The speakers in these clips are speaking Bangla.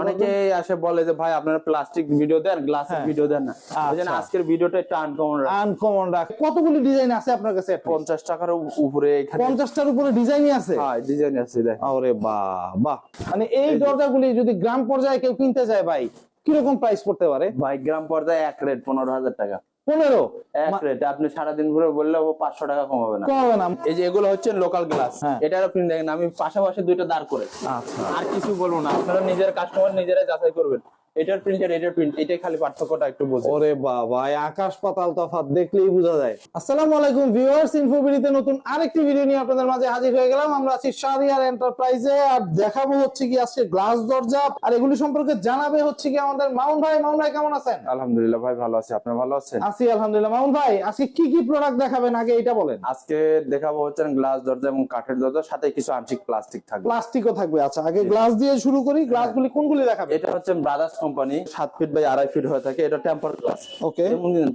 অনেকে আসে বলে যে ভাই আপনারা প্লাস্টিক ভিডিও দেন গ্লাসের হ্যাঁ। ভিডিও দেন না। আচ্ছা। আজকের ভিডিওটা একটু আনকমন আনকমন রাখ। কতগুলি ডিজাইন আছে আপনার কাছে পঞ্চাশ টাকার উপরে এখানে পঞ্চাশটার উপরে ডিজাইনই আছে? হ্যাঁ ডিজাইন আছে দেখ আরে বাহ বাহ। মানে এই দরজাগুলি যদি গ্রাম পর্যায়ে কেউ কিনতে যায় ভাই কীরকম প্রাইস পড়তে পারে? ভাই গ্রাম পর্যায়ে এক রেট পনেরো হাজার টাকা। পনেরো? এক আপনি সারাদিন ঘুরে বললে ও পাঁচশো টাকা কমাবে না। কমাবে না। এই যে এগুলো হচ্ছে লোকাল গ্লাস এটা আপনি দেখেন আমি পাশাপাশি দুইটা দাঁড় করে আচ্ছা। আর কিছু বলব না। আপনারা নিজের কাস্টমার নিজেরাই যাচাই করবেন। এটার প্রিন্ট আর এটার প্রিন্ট এটাই খালি পার্থক্যটা একটু বোঝে। ওরে বাবা আকাশ পাতাল তফাৎ দেখলেই বোঝা যায়। আসসালামু আলাইকুম ভিউয়ার্স ইনফোবিডিতে নতুন আরেকটি ভিডিও নিয়ে আপনাদের মাঝে হাজির হয়ে গেলাম। আমরা আছি শাহরিয়ার এন্টারপ্রাইজে আর দেখাবো হচ্ছে কি আজকে গ্লাস দরজা আর এগুলি সম্পর্কে জানাবে হচ্ছে কি আমাদের মাউন ভাই। মাউন ভাই কেমন আছেন? আলহামদুলিল্লাহ ভাই ভালো আছে। আপনি ভালো আছেন? আছি আলহামদুলিল্লাহ। মাউন ভাই আজকে কি কি প্রোডাক্ট দেখাবেন? আগে এটা বলেন। আজকে দেখাবো হচ্ছে গ্লাস দরজা এবং কাঠের দরজা সাথে কিছু আংশিক প্লাস্টিক থাকবে। প্লাস্টিকও থাকবে আচ্ছা। আগে গ্লাস দিয়ে শুরু করি গ্লাসগুলি কোনগুলি দেখাবে এটা হচ্ছে ব্রাদার্স কোম্পানি সাত ফিট বাই আড়াই ফিট হয়ে থাকে। এটা temper glass okay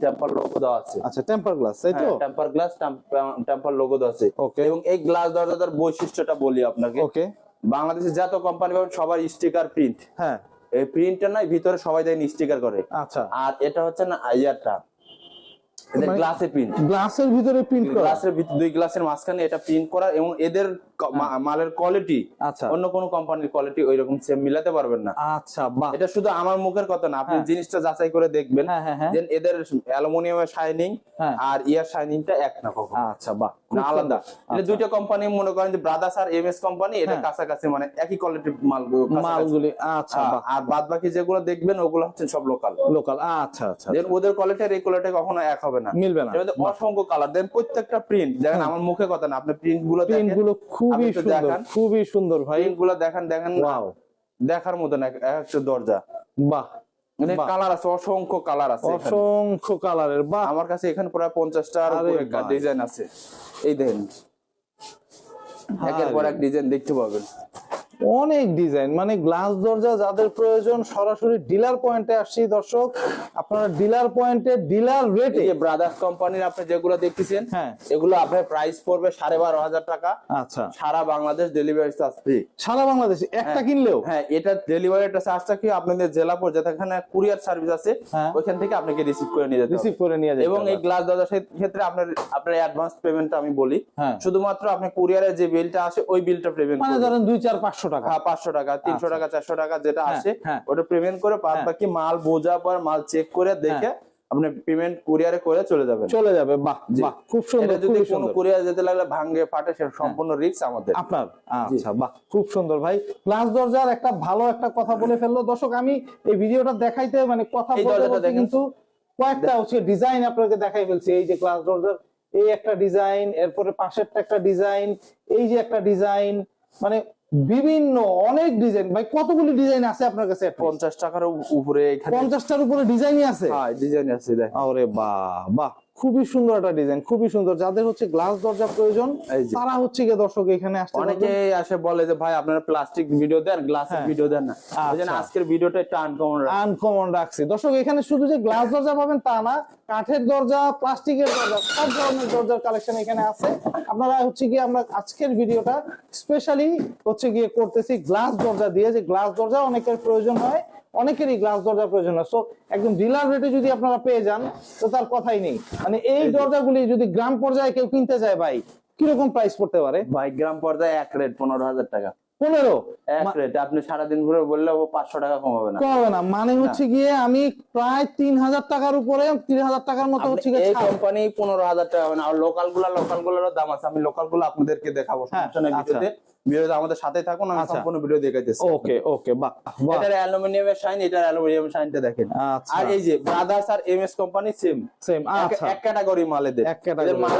temper logo দেওয়া আছে। আচ্ছা টেম্পার গ্লাস তাই তো? টেম্পার গ্লাস টেম্পার লোগো দেওয়া আছে। ওকে এবং এই গ্লাস দরজাটার বৈশিষ্ট্যটা বলি আপনাকে। ওকে বাংলাদেশে যত কোম্পানি পাবেন সবার স্টিকার প্রিন্ট হ্যাঁ। এই প্রিন্টটা নাই ভিতরে সবাই দেন স্টিকার করে। আচ্ছা। আর এটা হচ্ছে না আইয়ারটা গ্লাসে প্রিন্ট গ্লাসের ভিতরে প্রিন্ট গ্লাসের ভিতর দুই গ্লাসের মাঝখানে এটা প্রিন্ট করা এবং এদের মালের কোয়ালিটি আচ্ছা। অন্য কোনো কোম্পানির কোয়ালিটি ওই রকম সেম মিলাতে পারবেন না। আচ্ছা বাহ। এটা শুধু আমার মুখের কথা না আপনি হ্যাঁ। জিনিসটা যাচাই করে দেখবেন। হ্যাঁ হ্যাঁ হ্যাঁ। দেন এদের অ্যালুমিনিয়ামের শাইনিং হ্যাঁ। আর ইয়ার শাইনিংটা এক না কখনো। আচ্ছা বাহ। আলাদা। এটা আচ্ছা। দুইটা কোম্পানি মনে করেন যে ব্রাদার্স আর এমএস কোম্পানি এটা হ্যাঁ। কাছাকাছি মানে একই কোয়ালিটির মালগুলি আচ্ছা আর বাদ বাকি যেগুলো দেখবেন ওগুলো হচ্ছে সব লোকাল লোকাল আচ্ছা আচ্ছা দেন ওদের কোয়ালিটি আর এই কোয়ালিটি কখনো এক হবে না। মিলবে না। অসংখ্য কালার দেন প্রত্যেকটা প্রিন্ট দেখেন আমার মুখে কথা না আপনি প্রিন্টগুলো প্রিন্ট দেখেনগুলো খুবই সুন্দর খুবই সুন্দর ভাই। এগুলো গুলো দেখেন দেখেন ওয়াও। দেখার মতন এক এক একটা দরজা। বাহ মানে কালার আছে অসংখ্য কালার আছে অসংখ্য কালারের বাহ। আমার কাছে এখানে প্রায় পঞ্চাশটার ডিজাইন আছে। এই দেখেন। একের পর এক ডিজাইন দেখতে পাবেন। অনেক ডিজাইন মানে গ্লাস দরজা যাদের প্রয়োজন সরাসরি ডিলার পয়েন্টে আসছি দর্শক। আপনারা ডিলার পয়েন্টে ডিলার রেটে ব্রাদার্স কোম্পানির আপনি যেগুলো দেখতেছেন হ্যাঁ। এগুলো আপনার প্রাইস পড়বে সাড়ে বারো হাজার টাকা। আচ্ছা। সারা বাংলাদেশ ডেলিভারি চার্জ ফ্রি সারা বাংলাদেশে একটা কিনলেও? হ্যাঁ এটা ডেলিভারিটা চার্জটা কি আপনাদের জেলা পর্যায়ে যেখানে কুরিয়ার সার্ভিস আছে হ্যাঁ। ওইখান থেকে আপনাকে রিসিভ করে নিয়ে যেতে। রিসিভ করে নিয়ে যাবে এবং এই গ্লাস দরজার ক্ষেত্রে আপনার আপনার অ্যাডভান্স পেমেন্টটা আমি বলি। হ্যাঁ। শুধুমাত্র আপনি কুরিয়ারের যে বিলটা আসে ওই বিলটা পেমেন্ট মানে ধরেন দুই চার পাঁচশো টাকা। হ্যাঁ পাঁচশো টাকা তিনশো টাকা চারশো টাকা যেটা হ্যাঁ, আসে হ্যাঁ। ওটা পেমেন্ট করে হ্যাঁ। বাকি মাল বোঝা পর মাল চেক করে দেখে আপনি পেমেন্ট কুরিয়ারে করে চলে যাবেন। চলে যাবে বাহ বাহ খুব সুন্দর যদি কোনো কুরিয়ার যেতে লাগলে ফাটে সেটা সম্পূর্ণ রিস্ক আমাদের। আপনার আচ্ছা বাহ খুব সুন্দর ভাই। গ্লাস দরজার একটা ভালো একটা কথা বলে ফেলল। দর্শক আমি এই ভিডিওটা দেখাইতে মানে কথা বলতে। কিন্তু কয়েকটা হচ্ছে ডিজাইন আপনাকে দেখাই ফেলছি। এই যে গ্লাস দরজার এই একটা ডিজাইন এরপরে পাশেরটা একটা ডিজাইন এই যে একটা ডিজাইন মানে বিভিন্ন অনেক ডিজাইন ভাই কতগুলি ডিজাইন আছে আপনার কাছে পঞ্চাশ টাকার উপরে পঞ্চাশ পঞ্চাশটার উপরে ডিজাইনই আছে? হ্যাঁ ডিজাইন আছে দেখ বা বাহ বাহ। খুবই সুন্দর একটা ডিজাইন খুবই সুন্দর। যাদের হচ্ছে গ্লাস দরজা প্রয়োজন তারা হচ্ছে গিয়ে দর্শক এখানে আসতে অনেকে আসে বলে যে ভাই আপনারা প্লাস্টিক ভিডিও দেন গ্লাসের হ্যাঁ। ভিডিও দেন না। ওই আচ্ছা। আজকের ভিডিওটা একটু আনকমন আনকমন রাখছি। দর্শক এখানে শুধু যে গ্লাস দরজা পাবেন তা না কাঠের দরজা প্লাস্টিকের দরজা সব ধরনের দরজার কালেকশন এখানে আছে। আপনারা হচ্ছে গিয়ে আমরা আজকের ভিডিওটা স্পেশালি হচ্ছে গিয়ে করতেছি গ্লাস দরজা দিয়ে। যে গ্লাস দরজা অনেকের প্রয়োজন হয় অনেকেরই গ্লাস দরজার প্রয়োজন হয়। সো একদম ডিলার রেটে যদি আপনারা পেয়ে যান তো তার কথাই নেই। মানে এই দরজাগুলি যদি গ্রাম পর্যায়ে কেউ কিনতে যায় ভাই কীরকম প্রাইস পড়তে পারে? ভাই গ্রাম পর্যায়ে এক রেট পনেরো হাজার টাকা। পনেরো। আপনি সারাদিন ঘুরে বললে পাঁচশো টাকা কমাবে না। কমাবে না। মানে হচ্ছে গিয়ে আমি প্রায় তিন হাজার টাকার উপরে তিন হাজার টাকার মতো হচ্ছে এই কোম্পানি পনেরো হাজার টাকা মানে আর লোকালগুলা লোকাল গুলারও দাম আছে। আমি লোকালগুলো আপনাদেরকে দেখাবো। সমস্যা নেই। ভিডিওতে। ভিডিওতে আমাদের সাথে থাকুন আমি। সম্পূর্ণ ভিডিও দেখাইতেছি। ওকে ওকে বাহ বাহ। এটার অ্যালুমিনিয়ামের শাইন এটার অ্যালুমিনিয়াম শাইনটা দেখেন। আর এই যে ব্রাদার্স আর এমএস কোম্পানি সেম সেম আচ্ছা। এক ক্যাটাগরি মাল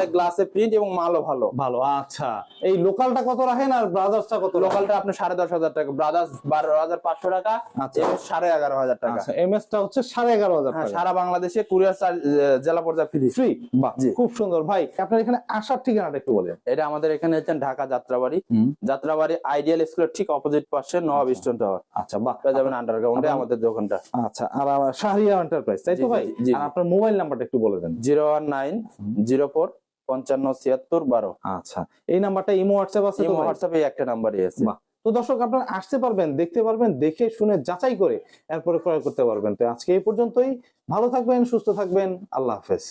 এক গ্লাসে প্রিন্ট এবং মালও ভালো। ভালো আচ্ছা। এই লোকালটা কত রাখেন আর ব্রাদার্সটা কত রাখেন? লোকালটা আপনি সাড়ে দশ হাজার টাকা ব্রাদার্স বারো হাজার পাঁচশো টাকা আচ্ছা। সাড়ে এগারো হাজার টাকা। আচ্ছা এমএস টা হচ্ছে সাড়ে এগারো হাজার হ্যাঁ সারা বাংলাদেশে কুরিয়ার জেলা পর্যায়ে ফ্রি ফ্রি বাহ খুব সুন্দর। ভাই আপনার এখানে আসার ঠিকানাটা একটু বলেন। এটা আমাদের এখানে হচ্ছে ঢাকা যাত্রাবাড়ি। যাত্রাবাড়ি আইডিয়াল স্কুলের ঠিক অপোজিট পাশে নবাব স্টোন টাওয়ার আচ্ছা বাহ। যাবেন আন্ডারগ্রাউন্ডে আমাদের দোকানটা। আচ্ছা আর শাহরিয়া এন্টারপ্রাইজ তাই তো ভাই। আপনার মোবাইল নাম্বারটা একটু বলে দেন। Zero one nine zero four পঞ্চান্ন ছিয়াত্তর বারো। আচ্ছা এই নাম্বারটা ইমো হোয়াটসঅ্যাপ আছে ইমো হোয়াটসঅ্যাপে একটা নাম্বারই আছে। তো দর্শক আপনারা আসতে পারবেন দেখতে পারবেন দেখে শুনে যাচাই করে এরপরে ক্রয় করতে পারবেন। তো আজকে এই পর্যন্তই। ভালো থাকবেন সুস্থ থাকবেন। আল্লাহ হাফেজ।